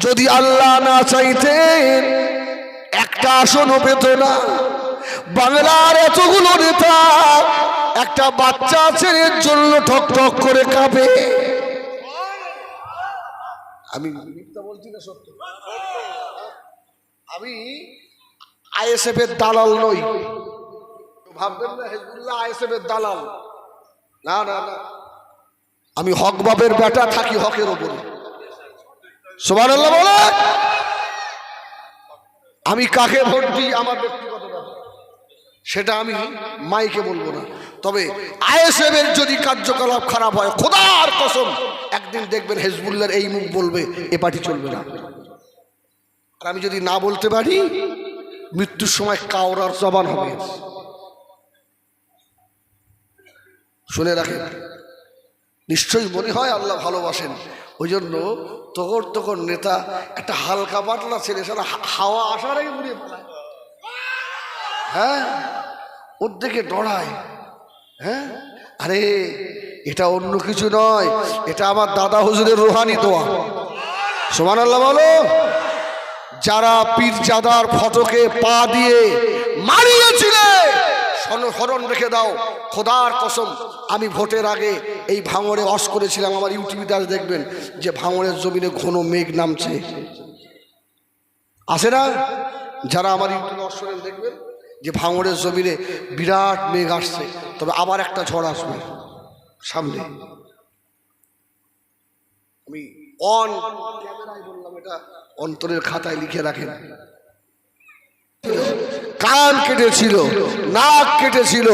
যদি আল্লাহ না চাইতেন, একটা আসনও পেত না। বাংলার এতগুলো নেতা, একটা বাচ্চা ছেলের জন্য ঠক ঠক করে কাঁপে। আমি মিথ্যা বলছি না সত্য? আমি আইএসএফ এর দালাল নই। ভাববেন না, হেজবুল্লাহ আইএসএফ এর দালাল। না না না। আমি হক বাবের বেটা, থাকি হকের ওপরে সোমান বলে আমি কাকে ভোট দিই? আমার সেটা আমি মাইকে বলব না। তবে আইএসএফ এর যদি কার্যকলাপ খারাপ হয়, খোদার কসম, একদিন দেখবেন হেজবুল্লার এই মুখ বলবে, এ পার্টি চলবে না। আর আমি যদি না বলতে পারি, মৃত্যুর সময় কাউরার জবান হবে। শুনে রাখেন, নিশ্চয়ই মনে হয় আল্লাহ ভালোবাসেন। ওই জন্য তখন তখন নেতা একটা হালকা পাতলা ছেলে, সারা হাওয়া আসার আগে উড়িয়ে হ্যাঁ? ওর দিকে ডরায় হ্যাঁ? আরে, এটা অন্য কিছু নয়, এটা আমার দাদা হুজুরের রোহানি দোয়া। সোমান আল্লাহ বলো। যারা পীরজাদার ফটোকে পা দিয়ে মারিয়েছিলে স্মরণ রেখে দাও। খোদার কসম, আমি ভোটের আগে এই ভাঙড়ে অস করেছিলাম। আমার ইউটিউবে আজ দেখবেন যে ভাঙড়ের জমিনে ঘন মেঘ নামছে। আসে না? যারা আমার ইউটিউবে অস করেন দেখবেন যে ভাঙড়ের জমিনে বিরাট মেঘ আসছে। তবে আবার একটা ঝড় আসবে সামনে। আমি অন ক্যামেরায় বললাম এটা অন্তরের খাতায় লিখে রাখেন। কান কেটেছিল, নাক কেটেছিল,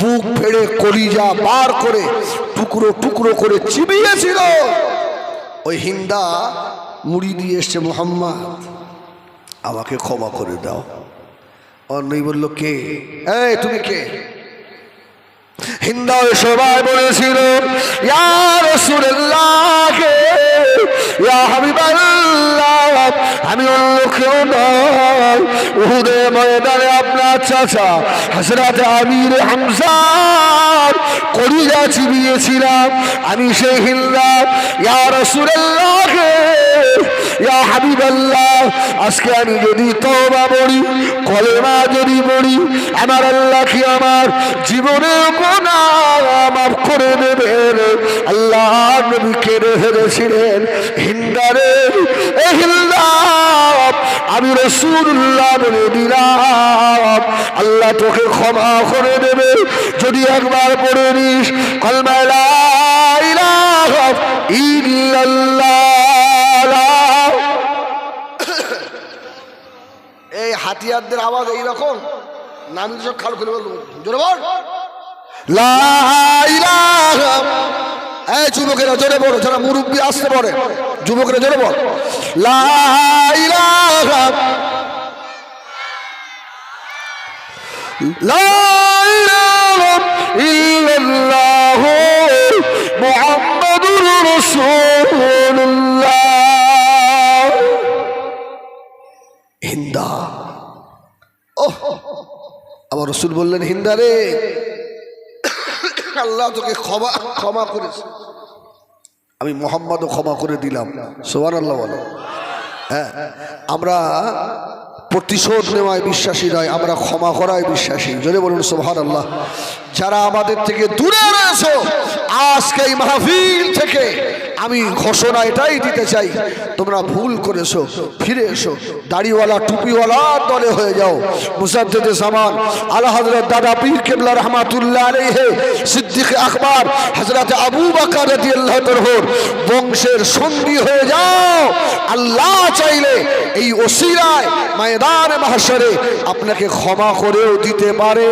বুক ফেড়ে কলিজা বার করে টুকরো টুকরো করে চিবিয়েছিল। ওই হিন্দা মুড়ি দিয়ে এসছে, মোহাম্মদ, আমাকে ক্ষমা করে দাও। অন্যই বলল, কে? এই, তুমি কে? হিন্দা সবাই বলেছিল, ইয়া ইয়া হাবিবাল্লাহ আমি অন্য কেউ নয়। উহুদে ময়দানে আপনার চাচা হাসরাতে আমির হামসা চিবিয়েছিলাম আমি সেই হিন্দা ইয়া রাসূলুল্লাহ, ইয়া হাবিবাল্লাহ, আজকে আমি যদি তওবা পড়ি, কলেমা যদি পড়ি, আমার আল্লাহ কি আমার জীবনের গুনাহ মাফ করে দেবেন? আল্লাহ নবীকে রেখে দিয়েছিলেন হিন্দারে। এ হিন্দা আমি রসুল্লাহ বলে দিলাম। আল্লাহ তোকে ক্ষমা করে দেবে। যদি একবার পড়ে নিস কলমা লা ইলাহা ইল্লাল্লাহ। এই হাতিয়ারদের আওয়াজ এইরকম? নামি সব খাল করে বলব জোরে বল। এই যুবকেরা জোরে বলো যারা মুরব্বী আসতে পারে যুবকেরা জোরে বল। লা ইল্লাল্লাহ মুহাম্মাদুর রাসূলুল্লাহ। হিন্দা। ওহ, আমার রসুল বললেন, হিন্দা রে। আল্লাহ তোকে ক্ষমা ক্ষমা করেছে। আমি মোহাম্মদও ক্ষমা করে দিলাম। সোহান আল্লাহ বলো। হ্যাঁ আমরা প্রতিশোধ নেওয়ায় বিশ্বাসী নয়, আমরা ক্ষমা করায় বিশ্বাসী। জোরে বলুন সোহান আল্লাহ যারা আমাদের থেকে দূরে রয়েছে, আজকে এই মাহফিল থেকে আমি ঘোষণা এটাই দিতে চাই, তোমরা ভুল করেছ, ফিরে এসো, দাড়িওয়ালা, টুপিওয়ালা দলে হয়ে যাও। মুসাদ্দেদে সামান, আলা হযরত দাদা পীর কেবলা রহমাতুল্লাহ আলাইহি, সিদ্দিক আকবর, হযরত আবু বকর বংশের সঙ্গী হয়ে যাও। আল্লাহ চাইলে এই ওসিরায় ময়দানে, মাহশরে আপনাকে ক্ষমা করেও দিতে পারে।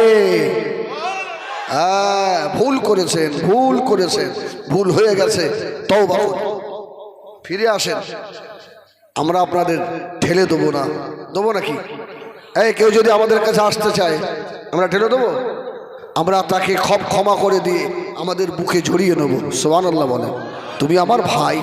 হ্যাঁ ভুল করেছেন ভুল করেছেন, ভুল হয়ে গেছে। তওবা করুন। ফিরে আসেন। আমরা আপনাদের ঠেলে দেবো না। দেবো নাকি? এই, কেউ যদি আমাদের কাছে আসতে চায়, আমরা ঠেলে দেবো? আমরা তাকে খপ ক্ষমা করে দিয়ে আমাদের বুকে জড়িয়ে নেব। সোহান আল্লাহ বলে তুমি আমার ভাই।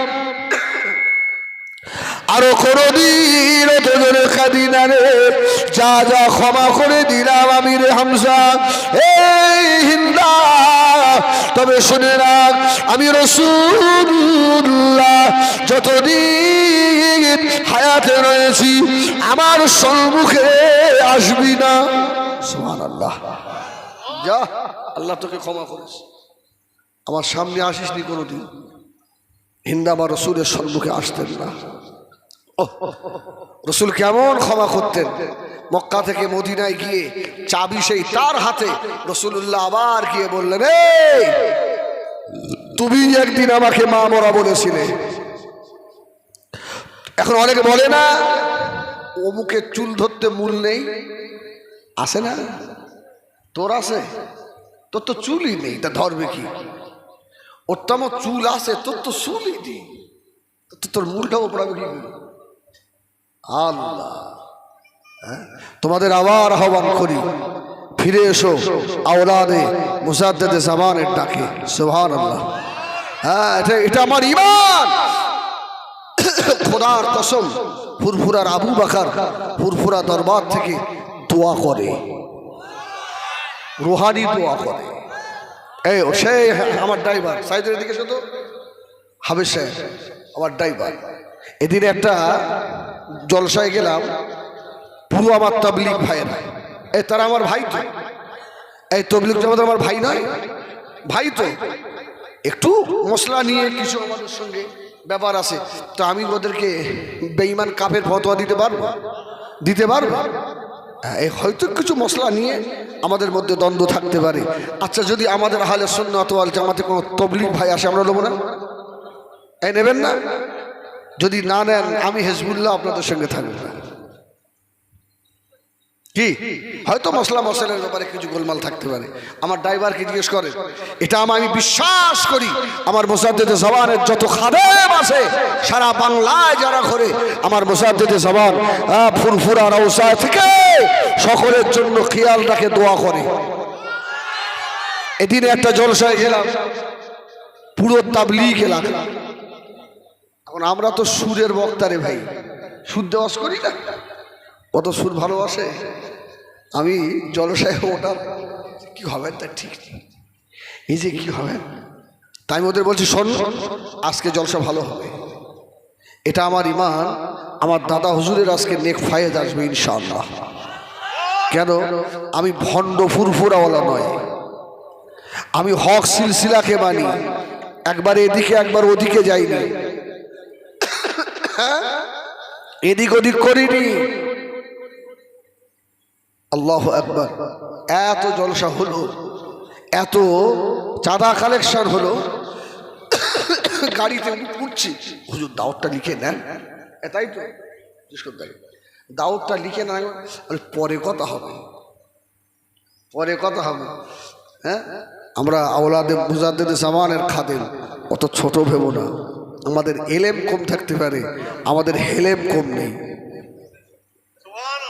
আরও কোনদিন অত জোরে কাঁদি না রে, যা যা ক্ষমা করে দিলাম আমি রে হামসা এই হিন্দা, তবে শুনে রাখ, আমি রসুল্লাহ যতদিন হায়াতে রয়েছি, আমার সম্মুখে আসবি না। সুমান আল্লাহ যা, আল্লাহ তোকে ক্ষমা করিস আমার সামনে আসিস নি কোনোদিন। হিন্দা বা রসুলের সম্মুখে আসতেন না। রসুল কেমন ক্ষমা করতেন? মক্কা থেকে মদিনায় গিয়ে চাবি সেই তার হাতে রসুল্লাহ আবার গিয়ে বললেন তুমি একদিন আমাকে মা মরা বলেছিলে। এখন অনেকে বলে না, অমুকে চুল ধরতে মূল নেই। আসে না? তোর আছে? তোর তো চুলই নেই, তা ধরবে কি? ওর তো আমার চুল আছে, তোর তো চুলই নেই। তোর মূলটাও পড়াবে কি? আল্লাহ? তোমাদের আবার আহ্বান করি, ফিরে এসো আওলাদে মুসাদ্দেদে জামানের ডাকে সুবহান আল্লাহ হ্যাঁ এটা এটা আমার ইমান খোদার কসম, ফুরফুরার আবু বাকার ফুরফুরা দরবার থেকে দোয়া করে। রোহানি দোয়া করে। এই সেই আমার ড্রাইভার। সাইদের দিকে শুধু হাবেশ সাহেব, আমার ড্রাইভার। এদিন একটা জলসায় গেলাম, পুরো আমার তাবলিক ভাইয়ের। এই তারা আমার ভাই তো। এই তবলিক জমাত আমার ভাই নয়। ভাই তো। একটু মশলা নিয়ে কিছু আমাদের সঙ্গে ব্যাপার আছে। তো আমি ওদেরকে বেইমান কাপের ফতোয়া দিতে পারব? দিতে পারব? এই হয়তো কিছু মশলা নিয়ে আমাদের মধ্যে দ্বন্দ্ব থাকতে পারে। আচ্ছা যদি আমাদের হালে সুন্নত ওয়াল জামাতে কোনো তবলিক ভাই আসে, আমরা নেব না? এই নেবেন না? যদি না নেন, আমি হেজবুল্লাহ আপনাদের সঙ্গে থাকব। কি? হয়তো মশলা মশলার ব্যাপারে কিছু গোলমাল থাকতে পারে। আমার ড্রাইভারকে জিজ্ঞেস করে? এটা আমি বিশ্বাস করি, আমার মোসাদ্দেদে জবানের যত খাদেম আছে, সারা বাংলায় যারা করে আমার মোসাদ্দেদে জবান ফুরফুরা রৌসা থেকে সকলের জন্য খেয়াল রাখে, দোয়া করে। এদিনে একটা জলসায় গেলাম, পুরো তাবলিগ এলাকা। এখন আমরা তো সুরের বক্তারে ভাই। সুর দেওয়াজ করি না? কত সুর ভালোবাসে? আমি জলসায় ওটা কি হবে তা ঠিক এই যে কি হবে? তাই ওদের বলছি, শোন, আজকে জলসা ভালো হবে। এটা আমার ইমান আমার দাদা হুজুরের আজকে নেক ফায়েজ আসবে ইনশাআল্লাহ। কেন? আমি ভণ্ড ফুরফুরাওয়ালা নয়। আমি হক সিলসিলাকে মানি। একবার এদিকে, একবার ওদিকে যাইনি? এদিক ওদিক করিনি। আল্লাহ একবার এত জলসা হলো, এত চাঁদা কালেকশন হলো। গাড়িতে উঠছি। হুজুর দাওয়াতটা লিখে নেন। এ, তাই তো? দাওয়াতটা লিখে নেন। পরে কথা হবে। পরে কথা হবে। হ্যাঁ? আমরা আওলাদে মুজাদ্দেদ সামানের খাদেম। অত ছোট ভেবো না। আমাদের এলেম কম থাকতে পারে, আমাদের হেলেম কম নেই।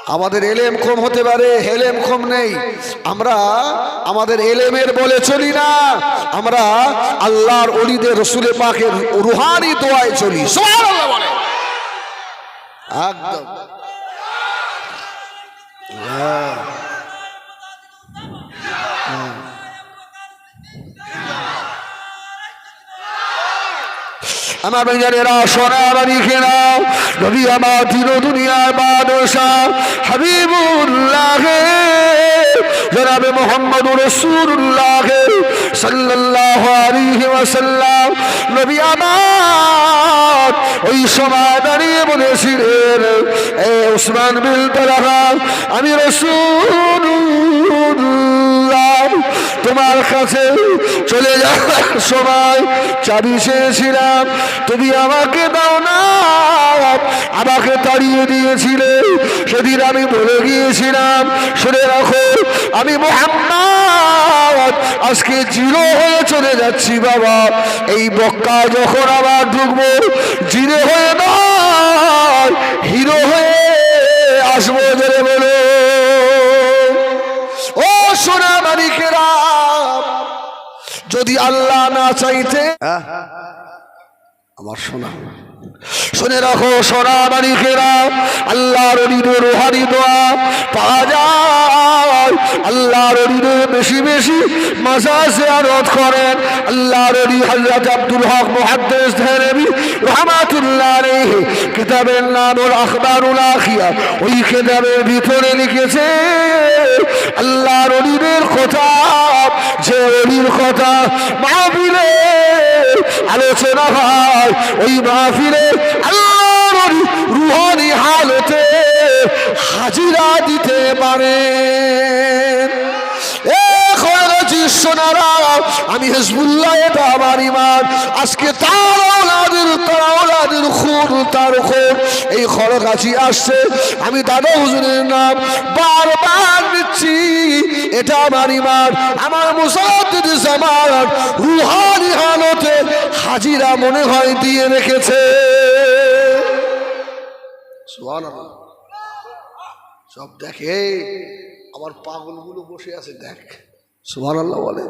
আমাদের এলেম কম হতে পারে, হেলেম কম নেই। আমরা আমাদের এলেমের বলে চলি না, আমরা আল্লাহর অলিদের রসুলে পাকের রুহানি দোয়ায় চলি। একদম। হ্যাঁ। আমার বেঞ্জারেরা সোনা বাড়ি খেলাম নবী আমার দিন দুনিয়ার বাদশা হাবিবুল্লাহ জনাবে মোহাম্মদ রসুল্লাহ সাল্লাল্লাহু আলাইহি ওয়াসাল্লাম। নবী আমার, ওই সময় দাঁড়িয়ে বলেছিলেন, এ উসমান বিন তালহা, আমি রসুল্লাহ তোমার কাছে চলে যাওয়ার সময় চাবি চেয়েছিলাম, তুমি আমাকে দাও না। আমাকে তাড়িয়ে দিয়েছিলে সেদিন আমি বলে গিয়েছিলাম শুনে রাখো আমি মোহাম্মদ আজকে জিরো হয়ে চলে যাচ্ছি বাবা এই বক্কা যখন আবার ঢুকবো জিরো হয়ে নয় হিরো হয়ে আসব জোরে বলো ও সোনা মানিকেরা যদি আল্লাহ না চাইতে হ্যাঁ? আমার শোনা শুনে রাখো সোনা মানিকেরা আল্লাহর হৃদয় রোহানি দোয়া পাওয়া যায়। আল্লাহর বেশি বেশি মাজা জিয়ারত করেন। আল্লাহর হযরত আব্দুল হক মুহাদ্দিস দেহলভী রাহমাতুল্লাহ আলাইহি কিতাবের নাম হল আখবারুল আখিয়া। ওই কিতাবের ভিতরে লিখেছে, আল্লাহর হৃদয়ের কথা, যে অলির কথা মাহফিলে আলোচনা হয়। ওই মাহফিলে আল্লাহর রুহানি হালতে হাজিরা দিতে পারে সোনারা আমি হেজবুল্লাহ, এটা আমার ইমান আজকে তার ওলাদের তার ওলাদের খুন, তার খুন। এই খড়গাছি আসছে, আমি দাদা হুজুরের নাম বারবার নিচ্ছি, এটা আমার ইমান আমার মুসাদ্দিদ জামান রুহানি হালতে হাজিরা মনে হয় দিয়ে রেখেছে। সব দেখে, আমার পাগলগুলো বসে আছে, দেখ। সুহান আল্লাহ বলে।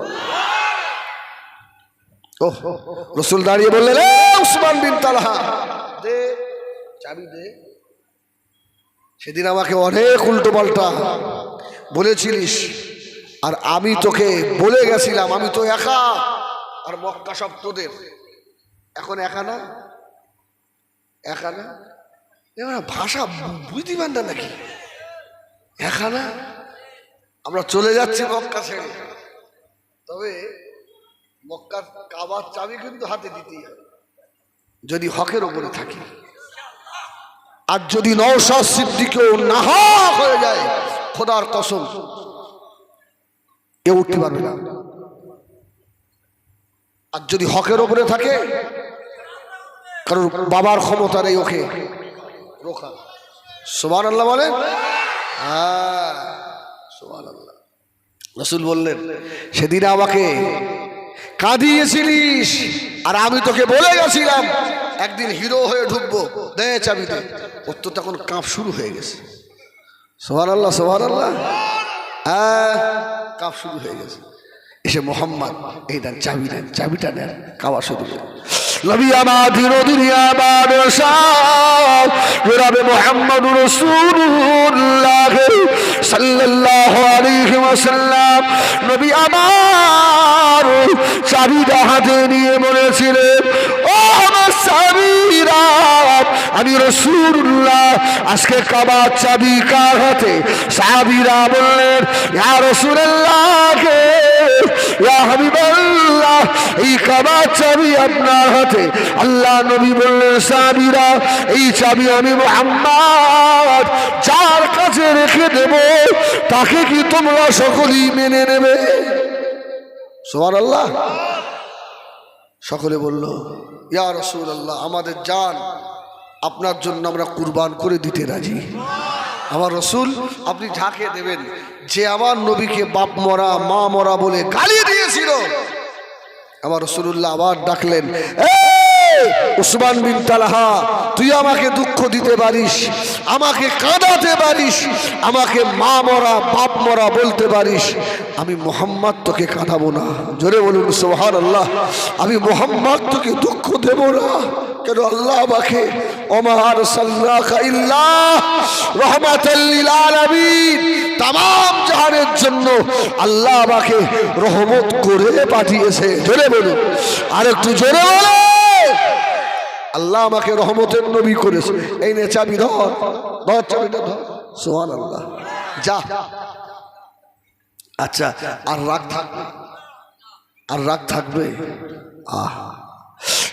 ও রসুল দাঁড়িয়ে বললেন, "এ উসমান বিন তালহা, দে, চাবি দে। সেদিন আমাকে অনেক উল্টো পাল্টা বলেছিলিস, আর আমি তোকে বলে গেছিলাম, আমি তো একা, আর মক্কা সব তোদের। এখন একা না? একা না? ভাষা বুঝতে পারেন না নাকি? একা না? আমরা চলে যাচ্ছি মক্কা ছেড়ে। তবে মক্কার কাবার চাবি কিন্তু হাতে দিতেই যদি হকের ওপরে থাকে। আর যদি নৌশা সিদ্দিকেও নাহা হয়ে যায়, খোদার কসম, এ উঠতে পারবে না। আর যদি হকের ওপরে থাকে কারণ বাবার ক্ষমতা নেই ওকে। রোখা। সোমান আল্লাহ বলে হ্যাঁ। রসুল বললেন, সেদিন আমাকে কাঁদিয়েছিলিস আর আমি তোকে বলে গেছিলাম, একদিন হিরো হয়ে ঢুকবো, দে চাবি দে। ওর তো তখন কাঁপ শুরু হয়ে গেছে। সোহান আল্লাহ সোহান আল্লাহ হ্যাঁ কাঁপ শুরু হয়ে গেছে। এসে মোহাম্মদ, এই দেন, চাবি দেন, চাবিটা নেন কাওয়া শুরু নবী আমার দিনদিন আমার সাহ জনাবে মোহাম্মদ রসুল্লাহ সাল্লাল্লাহু আলাইহি ওয়াসাল্লাম, নবী আমার চাবিটা হাতে নিয়ে বলেছিলেন আমি রসুল্লাহ আজকে কাবার চাবি কার হাতে? সাবিরা বললেন, ইয়া রসুল্লাহকে ইয়া এই কাবার চাবি আপনার হাতে। আল্লাহ নবী বললেন সাবিরা এই চাবি আমি মোহাম্মদ, যার কাছে রেখে দেব, তাকে কি তোমরা সকলেই মেনে নেবে? সোমান আল্লাহ সকলে বলল, ইয়া রসুল আল্লাহ আমাদের জান আপনার জন্য আমরা কুরবান করে দিতে রাজি। আমার রসুল আপনি ঝাঁকে দেবেন। যে আমার নবীকে বাপ মরা মা মরা বলে গালি দিয়েছিল। আমার রসুল্লাহ আবার ডাকলেন "এই, উসমান বিন তালাহা তুই আমাকে দুঃখ দিতে পারিস আমাকে কাঁদাতে পারিস আমাকে মা মরা বাপ মরা বলতে পারিস। আমি মোহাম্মদ তোকে কাঁদাবো না। জোরে বলুন সোহান আল্লাহ আমি মোহাম্মদ তোকে দুঃখ দেব না। কেন আল্লাহ আমাকে আলামিন তাম জাহানের জন্য আল্লাহ আমাকে রহমত করে পাঠিয়েছে। জোরে বলুন। আর একটু জোরে আল্লাহ আমাকে রহমতের নবী করেছে। এই নে চাবি ধর। ধর চাবিটা ধর। সোহান আল্লাহ যা। আচ্ছা আর রাগ থাকবে? আর রাগ থাকবে? আহ।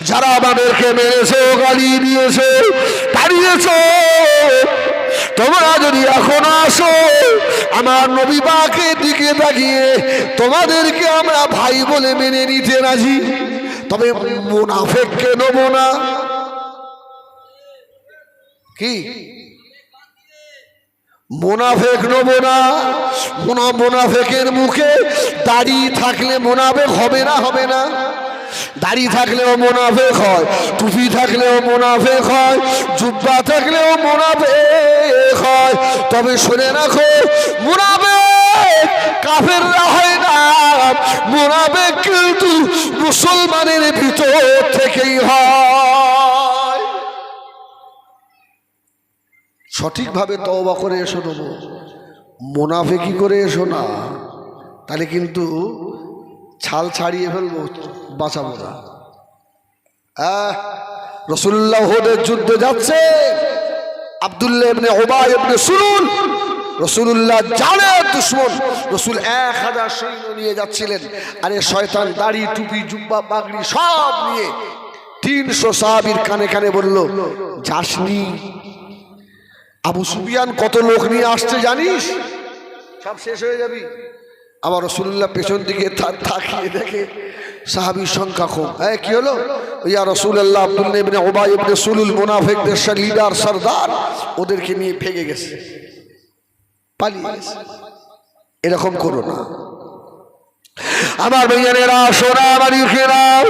যারা আমাদেরকে মেরেছে, গালি দিয়েছে, তাড়িয়েছে। তোমরা যদি এখন আসো, আমার নবী পাকের দিকে তাকিয়ে তোমাদেরকে আমরা ভাই বলে মেনে নিতে রাজি। তবে মুনাফেককে নেব না। কি? মোনাফেক নেব না। মোনা মোনাফেকের মুখে দাড়ি থাকলে মোনাফেক হবে না হবে না। দাড়ি থাকলেও মোনাফেক হয়, টুপি থাকলেও মোনাফেক হয়, জুব্বা থাকলেও মোনাফেক হয়। তবে শুনে রাখো, মোনাফেক কাফেররা হয় না। মোনাফেক কিন্তু মুসলমানের ভিতর থেকেই হয়। সঠিকভাবে তওবা করে এসো নেব। মোনাফেকি করে এসো না। তাহলে কিন্তু ছাল ছাড়িয়ে ফেলব, বাঁচাবো না। রসুল্লাহ হোদের যুদ্ধে যাচ্ছে। সুরুল রসুল্লাহ রসুল এক হাজার নিয়ে যাচ্ছিলেন। আরে দাড়ি, টুপি সব নিয়ে তিনশো কানে কানে বলল আবু সুবিয়ান কত লোক নিয়ে আসছে জানিস? সব শেষ হয়ে যাবি। আবার রসুল্লাহ পেছন দিকে তাকিয়ে দেখে সাহাবির সংখ্যা কম। হ্যাঁ কি হলো? ইয়া রসুল্লাহ আব্দুল ওবাই সুলুল লিডার, সর্দার, ওদেরকে নিয়ে ভেগে গেছে। পালিয়ে এরকম করো না। আমার ভাইয়ানেরা সোনা বাড়ি খেরাও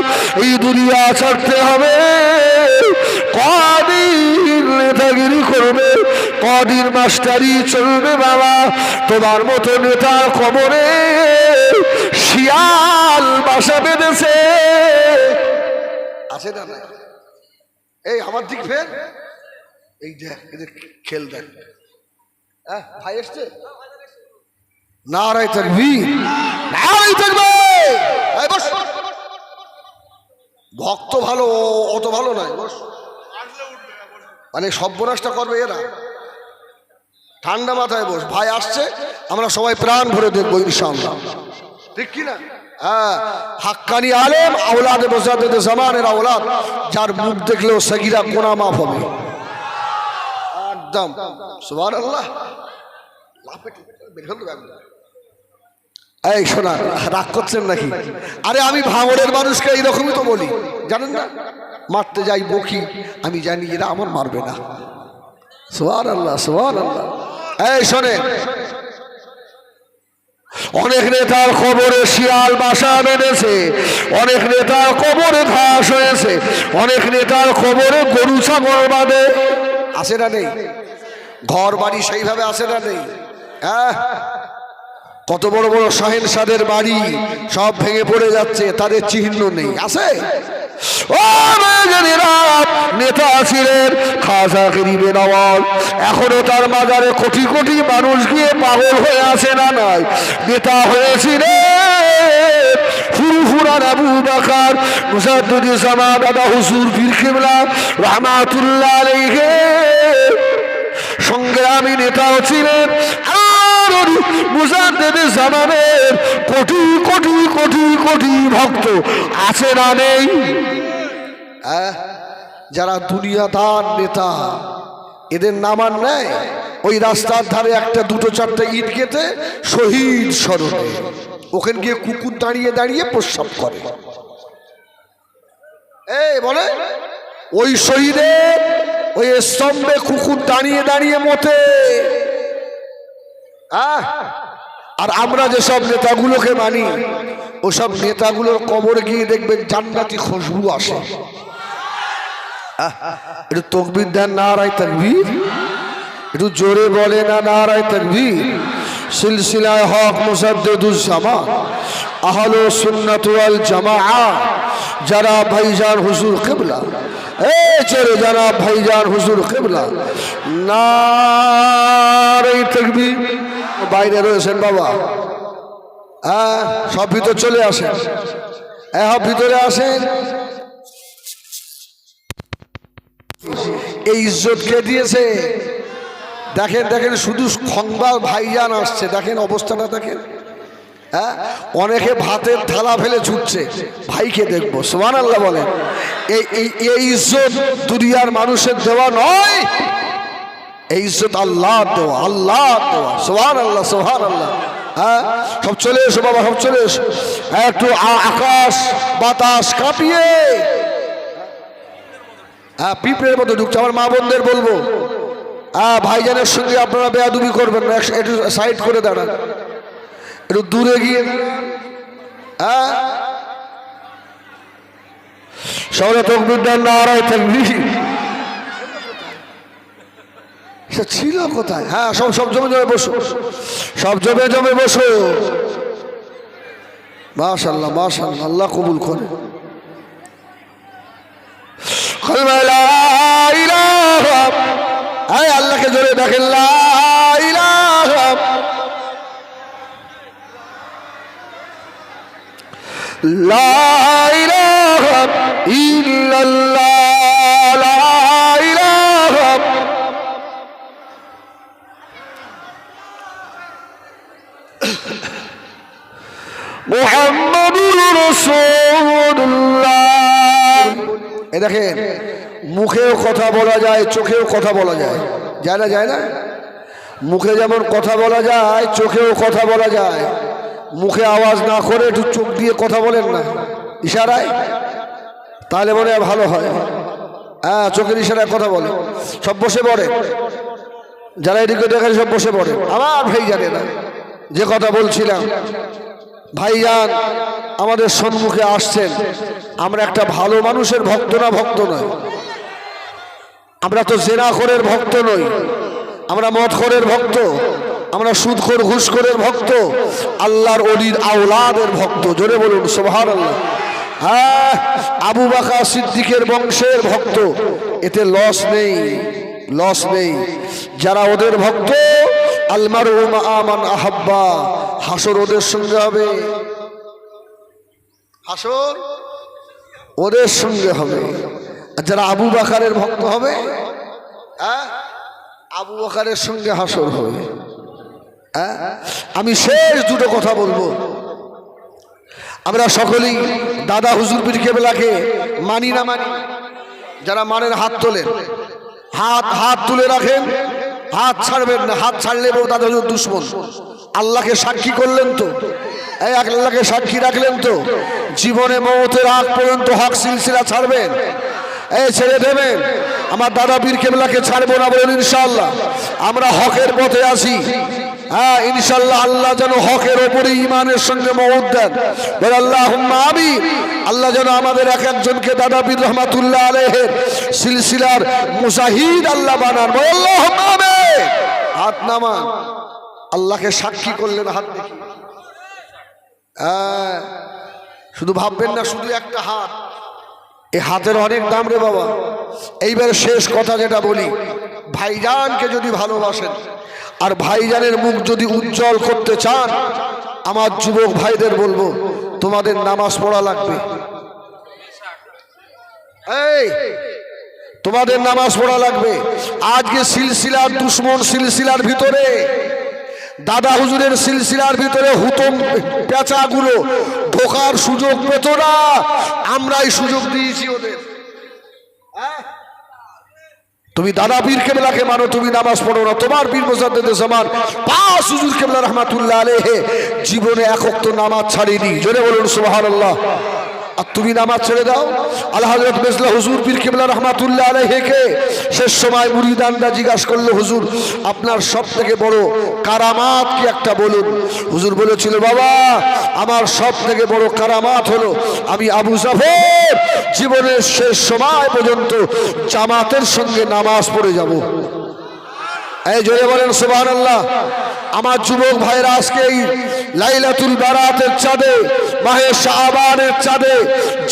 এই দুনিয়া ছাড়তে হবে। কদিন নেতাগিরি করবে, কদিন মাস্টারি চলবে বাবা। তোমার মতো নেতার কবরে শিয়াল বাসা বেঁধেছে। আছে না এই আমার দিক ফের? এই দেখ এদের খেল দেখ। হ্যাঁ ভাই এসছে? নারায় তকবীর নারায় বস। ভক্ত ভালো, অত ভালো নয় বস। মানে সর্বনাশটা করবে এরা। ঠান্ডা মাথায় বস, ভাই আসছে, আমরা সবাই প্রাণ ভরে দেখব ইনশাআল্লাহ। ঠিক কি না হ্যাঁ হাক্কানি আলেম, আওলাদে মোসাদ্দেদে জামানের আওলাদ, যার মুখ দেখলেও সগিরা গোনা মাফ হবে। একদম, সুবহানাল্লাহ। এই শোনা, রাগ করছেন নাকি? আরে আমি ভাঙড়ের মানুষকে এইরকমই তো বলি। জানেন না? মারতে যাই বকি, আমি জানি এরা আমার মারবে না। সোয়ার আল্লাহ সোয়ার আল্লাহ এই শোনে, অনেক নেতার খবরে শিয়াল বাসা বেঁধেছে, অনেক নেতার কবরে ঘাস হয়েছে, অনেক নেতার খবরে গরু ছাগল বাঁধে। আসে না নেই? ঘর বাড়ি সেইভাবে আসে না নেই? হ্যাঁ? কত বড় বড় শাহেনশাদের বাড়ি সব ভেঙে পড়ে যাচ্ছে, তাদের চিহ্ন নেই, আছে? নেতা এখনও তার মাজারে কোটি কোটি মানুষ গিয়ে পাগল হয়ে আসে না নাই? নেতা হয়েছিলেন দাদা কিবলা, রহমাতুল্লাহ সংগ্রামী নেতাও ছিলেন। মুজাদ্দেদে জামানের কোটি কোটি কোটি কোটি ভক্ত আছে না নেই। আহ, যারা দুনিয়াদার নেতা এদের নামান নেয় ওই রাস্তার ধারে একটা দুটো চারটে ইট গেতে শহীদ স্মরণে। ওখানে গিয়ে কুকুর দাঁড়িয়ে দাঁড়িয়ে প্রস্রাব করে। এই বলে? ওই শহীদের ওই স্তম্ভে কুকুর দাঁড়িয়ে দাঁড়িয়ে মতে। আর আমরা যেসব নেতাগুলোকে মানি, ওসব নেতাগুলোর কবরে গিয়ে দেখবেন জান্নাতি খুশবু আসে। একটু তকবির দেন না রায় তকবির। একটু জোরে বলে না না রায় তকবির। সিলসিলায় হক মুসাদ্দুজ্জামা আহলো সুন্নাত ওয়াল জামাআ, যারা ভাইজান হুজুর কিবলা। এ চলে যারা ভাইজান হুজুর কিবলা। নারাই তকবির। বাইরে রয়েছেন বাবা। হ্যাঁ সব ভিতর চলে আসেন। হ্যাঁ ভিতরে আসেন। এই ইজ্জত কে দিয়েছে? দেখেন দেখেন, শুধু খংবা ভাইজান আসছে। দেখেন অবস্থাটা, দেখেন। হ্যাঁ অনেকে ভাতের থালা ফেলে ছুটছে। ভাইকে দেখব সোমান আল্লাহ বলেন এই এই ইজ্জত দুনিয়ার মানুষের দেওয়া নয়। এই ইজ্জত আল্লাহ দেওয়া আল্লাহ দেওয়া সোহান আল্লাহ সোহান আল্লাহ হ্যাঁ? সব চলে এসো বাবা, সব চলে এসো। একটু আকাশ, বাতাস কাঁপিয়ে। হ্যাঁ পিঁপড়ের মতো ঢুকছে, আমার মা বোনদের বলব। হ্যাঁ ভাইজানের সঙ্গে আপনারা বেয়াদুবি করবেন না এক- একটু সাইড করে দাঁড়ান। একটু দূরে গিয়ে হ্যাঁ? সবাই তকবির আড়াই থাকবি সে ছিল কোথায়? হ্যাঁ সব সব জমে জমে বসো। সব জমে জমে বসো। মাশাল্লাহ মাশাল্লাহ আল্লাহ কবুল করে। আয় আল্লাহকে জোরে দেখেন লা ইলাহা। লা ইলাহা ইল্লাল্লাহ। দেখেন, মুখেও কথা বলা যায়, চোখেও কথা বলা যায়। যায় না যায় না? মুখে যেমন কথা বলা যায়, চোখেও কথা বলা যায়। মুখে আওয়াজ না করে একটু চোখ দিয়ে কথা বলেন না। ইশারায়? তাহলে মনে হয় ভালো হয়। হ্যাঁ চোখের ইশারায় কথা বলে। সব বসে পড়ে। যারা এদিকে দেখেন সব বসে পড়ে। আমার ভাই জানে না। যে কথা বলছিলাম। ভাইজান, আমাদের সম্মুখে আসছেন। আমরা একটা ভালো মানুষের ভক্ত না ভক্ত নয়। আমরা তো জেনাখোরের ভক্ত নই। আমরা মদখোরের ভক্ত। আমরা সুদখোর, ঘুষখোরের ভক্ত। আল্লাহর অলির আওলাদের ভক্ত। জোরে বলুন সোহার আল্লাহ হ্যাঁ আবু বাকা সিদ্দিকের বংশের ভক্ত। এতে লস নেই লস নেই। যারা ওদের ভক্ত আলমার আমান আহাব্বা। হাসর ওদের সঙ্গে হবে। হাসর ওদের সঙ্গে হবে। আর যারা আবু বাকারের ভক্ত হবে হ্যাঁ আবু বাকারের সঙ্গে হাসর হবে। হ্যাঁ আমি শেষ দুটো কথা বলব। আমরা সকলেই দাদা হুজুর পীর কেবলাকে মানি না মানি, যারা মানের হাত তোলেন, হাত হাত তুলে রাখেন, হাত ছাড়বেন না, হাত ছাড়লে বউ দাদা হুজুর দুশ্মন। আল্লাহকে সাক্ষী করলেন তো? এই আল্লাহকে সাক্ষী রাখলেন তো? জীবনে মমতের আগ পর্যন্ত হক সিলসিলা ছাড়বেন। এই ছেড়ে দেবেন। আমার দাদা বীর কেবলাকে ছাড়বো না বলেন ইনশাল্লাহ আমরা হকের পথে আসি হ্যাঁ ইনশাল্লাহ আল্লাহ যেন হকের ওপরে ইমানের সঙ্গে মহৎ দেন। আল্লাহ আমি আল্লাহ যেন আমাদের এক একজনকে দাদা বীর রহমাতুল্লাহ আলহের সিলসিলার মুজাহিদ আল্লাহ বানান। আল্লাহ হাত নামান। আল্লাহকে সাক্ষী করলেন হাত হ্যাঁ শুধু ভাববেন না, শুধু একটা হাত। এই হাতের অনেক দাম রে বাবা। এইবার শেষ কথা যেটা বলি, ভাইজানকে যদি ভালোবাসেন, আর ভাইজানের মুখ যদি উজ্জ্বল করতে চান, আমার যুবক ভাইদের বলব, তোমাদের নামাজ পড়া লাগবে। এই, তোমাদের নামাজ পড়া লাগবে। আজকে সিলসিলার দুশ্মন সিলসিলার ভিতরে। দাদা হুজুরের সিলসিলার ভিতরে হুতম পেঁচাগুলো ঢোকার সুযোগ পেত না। আমরাই সুযোগ দিয়েছি ওদের। হ্যাঁ? তুমি দাদা বীর কেবলাকে মানো, তুমি নামাজ পড়ো না। তোমার বীর মোসাদ্দেদ কেবলা রহমাতুল্লাহ আলেহে জীবনে একক তো নামাজ ছাড়িনি। জোরে বলুন সুবহানাল্লাহ। আর তুমি নামাজ ছেড়ে দাও। আল্লাহ হজরত মেজলা হুজুর পীর কেবলা রহমাতুল্লাহ আলহেকে শেষ সময় মুরিদানরা জিজ্ঞাসা করল, হুজুর, আপনার সব থেকে বড় কারামাত কি একটা বলুন? হুজুর বলেছিল, বাবা, আমার সব থেকে বড় কারামাত হলো আমি আবু জাফর। জীবনের শেষ সময় পর্যন্ত জামাতের সঙ্গে নামাজ পড়ে যাব। এই জোরে বলেন সুবহান আল্লাহ আমার যুবক ভাইরা আজকে এই লাইলাতুল বারাতের চাঁদে, মাহে শাহবানের চাঁদে,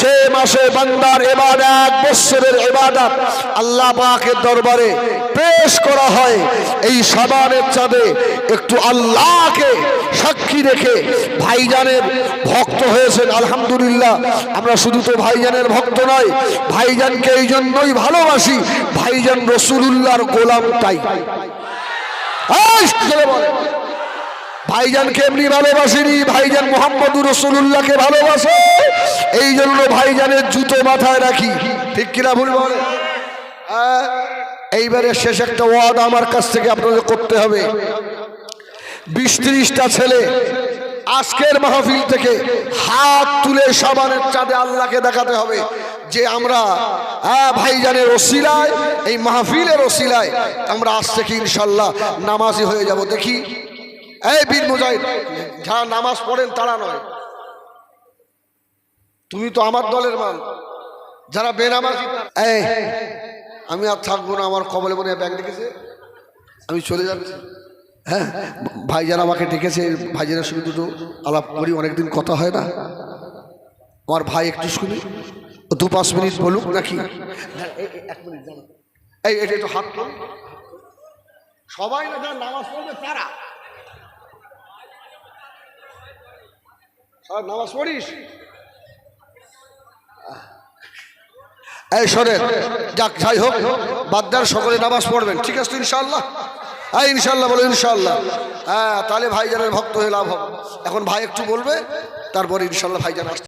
যে মাসে বান্দার এবার এক বৎসরের এবাদাত আল্লাহ পাকের দরবারে পেশ করা হয়, এই শাবানের চাঁদে একটু আল্লাহকে সাক্ষী রেখে ভাইজানের ভক্ত হয়েছেন, আলহামদুলিল্লাহ। আমরা শুধু তো ভাইজানের ভক্ত নয়, ভাইজানকে এই জন্যই ভালোবাসি, ভাইজান রসুলুল্লাহর গোলাম তাই। ভাইজানকে এমনি ভালোবাসেনি ভাইজান মোহাম্মদুর রসুল্লাহকে ভালোবাসে। এই জন্য ভাইজানের জুতো মাথায় রাখি। ঠিক কিনা ভুল বলে? আহ, এইবারে শেষ একটা ওয়াদ আমার কাছ থেকে আপনাদের করতে হবে। বিশ ত্রিশটা ছেলে আজকের মাহফিল থেকে হাত তুলে সাবানের চাঁদে আল্লাহকে দেখাতে হবে যে আমরা হ্যাঁ ভাইজানের ওসিলায়, এই মাহফিলের ওসিলায় আমরা আজ থেকে ইনশাল্লাহ নামাজি হয়ে যাব। দেখি। এই বীর মুজাহিদ, যারা নামাজ পড়েন তারা নয়। তুমি তো আমার দলের মাল। যারা বেনামাজি, এই, আমি আর থাকব না, আমার কবলে মনে ব্যাগ রেখেছে। আমি চলে যাচ্ছি। হ্যাঁ? ভাইজান আমাকে ডেকেছে, ভাইজানের সঙ্গে দুটো আলাপ করি, অনেকদিন কথা হয় না। আমার ভাই একটু শুনি, দু পাঁচ মিনিট বলুক নাকি? এই, এটা একটু হাত। সবাই না যারা নামাজ পড়বে, তারা। সব নামাজ পড়িস? এই, শোনেন, যাক, যাই হোক, বাদ্দার সকলে নামাজ পড়বেন, ঠিক আছে তো ইনশাল্লাহ হ্যাঁ ইনশাল্লাহ বলো ইনশাল্লাহ হ্যাঁ তাহলে ভাইজানের ভক্ত হয়ে লাভ হবে। এখন ভাই একটু বলবে, তারপরে ইনশাল্লাহ ভাইজান আসতে